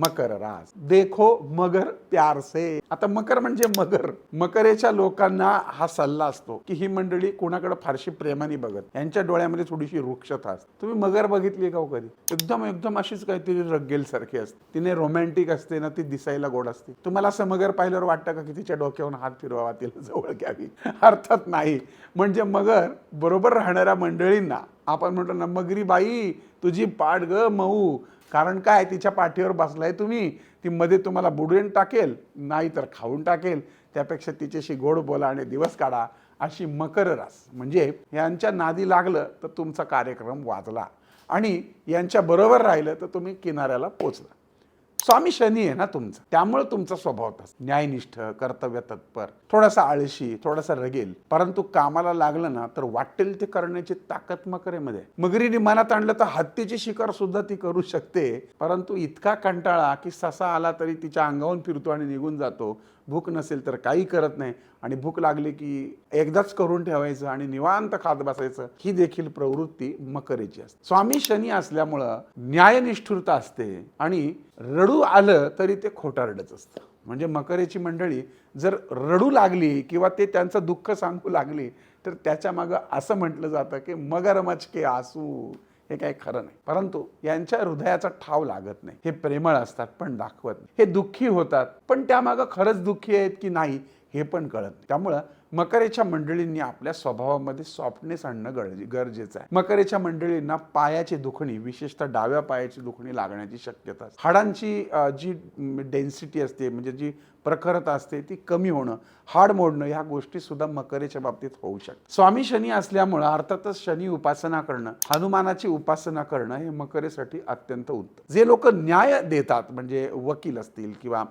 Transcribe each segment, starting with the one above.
मकर रास. देखो मगर प्यार से आता मकर म्हणजे मगर. मकरेच्या लोकांना हा सल्ला असतो की ही मंडळी कोणाकडे फारशी प्रेमाने बघत. यांच्या डोळ्यामध्ये थोडीशी वृक्षता असते. तुम्ही मगर बघितली का हो कधी? एकदम एकदम अशीच काहीतरी रग्गेल सारखी असते. तिने रोमॅन्टिक असते ना ती दिसायला गोड असते. तुम्हाला असं मगर पाहिल्यावर वाटतं का की तिच्या डोक्यावरून हात फिरवावा तिला जवळ घ्यावी? अर्थात नाही. म्हणजे मगर बरोबर राहणाऱ्या मंडळींना आपण म्हणतो ना मगरी बाई तुझी पाठ ग मऊ. कारण काय तिच्या पाठीवर बसलाय तुम्ही. ती मध्ये तुम्हाला बुडवेन टाकेल नाही तर खाऊन टाकेल. त्यापेक्षा तिच्याशी गोड बोला आणि दिवस काढा अशी मकर रास. म्हणजे यांच्या नादी लागलं तर तुमचा कार्यक्रम वाजला. आणि यांच्या बरोबर राहिलं तर तुम्ही किनाऱ्याला पोचला. स्वामी शनी आहे ना तुमचा. त्यामुळे तुमचा स्वभाव तसा. न्यायनिष्ठ कर्तव्य तत्पर. थोडासा आळशी थोडासा रगेल. परंतु कामाला लागलं ना तर वाटेल ते करण्याची ताकद मकरेमध्ये आहे. मगरीने मनात आणलं तर हत्तीची शिकार सुद्धा ती करू शकते. परंतु इतका कंटाळा की ससा आला तरी तिच्या अंगावून फिरतो आणि निघून जातो. भूक नसेल तर काही करत नाही. आणि भूक लागली की एकदाच करून ठेवायचं आणि निवांत खात बसायचं ही देखील प्रवृत्ती मकरेची असते. स्वामी शनी असल्यामुळं न्यायनिष्ठुरता असते आणि रडू आलं तरी ते खोटारडच असतं. म्हणजे मकरेची मंडळी जर रडू लागली किंवा ते त्यांचं दुःख सांगू लागली तर त्याच्या मागं असं म्हटलं जातं की मगर के आसू. हे काही खरं नाही. परंतु यांच्या हृदयाचा ठाव लागत नाही. हे प्रेमळ असतात पण दाखवत नाही. हे दुःखी होतात पण त्यामागं खरंच दुःखी आहेत की नाही हे पण कळत नाही. त्यामुळं मकरेच्या मंडळींनी आपल्या स्वभावामध्ये सॉफ्टनेस आणणं गरजे गरजेचं आहे. मकरेच्या मंडळींना पायाची दुखणी विशेषतः डाव्या पायाची दुखणी लागण्याची शक्यता असते. हाडांची जी डेन्सिटी असते म्हणजे जी प्रखरता असते ती कमी होणं हाड मोडणं ह्या गोष्टी सुद्धा मकरेच्या बाबतीत होऊ शकतात. स्वामी शनी असल्यामुळं अर्थातच शनी उपासना करणं हनुमानाची उपासना करणं हे मकरेसाठी अत्यंत उत्तम. जे लोक न्याय देतात म्हणजे वकील असतील किंवा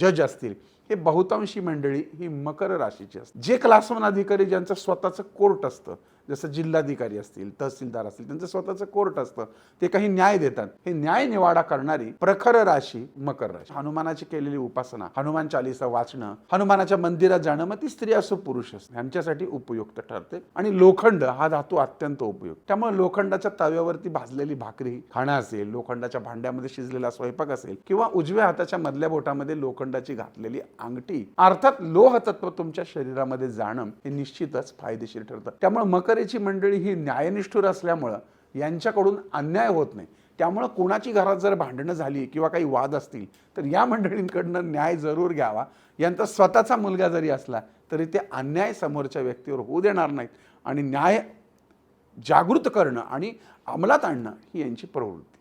जज असतील हे बहुतांशी मंडळी ही मकर राशीची असते जे क्लास वन अधिकारी ज्यांचं स्वतःचं कोर्ट असतं जसं जिल्हाधिकारी असतील तहसीलदार असतील त्यांचं स्वतःचं कोर्ट असतं ते काही न्याय देतात. हे न्याय निवाडा करणारी प्रखर राशी मकर राशी. हनुमानाची केलेली उपासना हनुमान चालिसा वाचणं हनुमानाच्या मंदिरात जाणं मग ती स्त्री असो पुरुष असो यांच्यासाठी उपयुक्त ठरते. आणि लोखंड हा धातू अत्यंत उपयुक्त. त्यामुळे लोखंडाच्या तव्यावरती भाजलेली भाकरी खाणं असेल लोखंडाच्या भांड्यामध्ये शिजलेला स्वयंपाक असेल किंवा उजव्या हाताच्या मधल्या बोटामध्ये लोखंडाची घातलेली अंगठी अर्थात लोह तत्व तुमच्या शरीरामध्ये जाणं हे निश्चितच फायदेशीर ठरतं. त्यामुळे मकरेची मंडळी ही न्यायनिष्ठुर असल्यामुळं यांच्याकडून अन्याय होत नाही. त्यामुळं कोणाची घरात जर भांडणं झाली किंवा काही वाद असतील तर या मंडळींकडनं न्याय जरूर घ्यावा. यांचा स्वतःचा मुलगा जरी असला तरी ते अन्याय समोरच्या व्यक्तीवर होऊ देणार नाहीत. आणि न्याय जागृत करणं आणि अंमलात आणणं ही यांची प्रवृत्ती.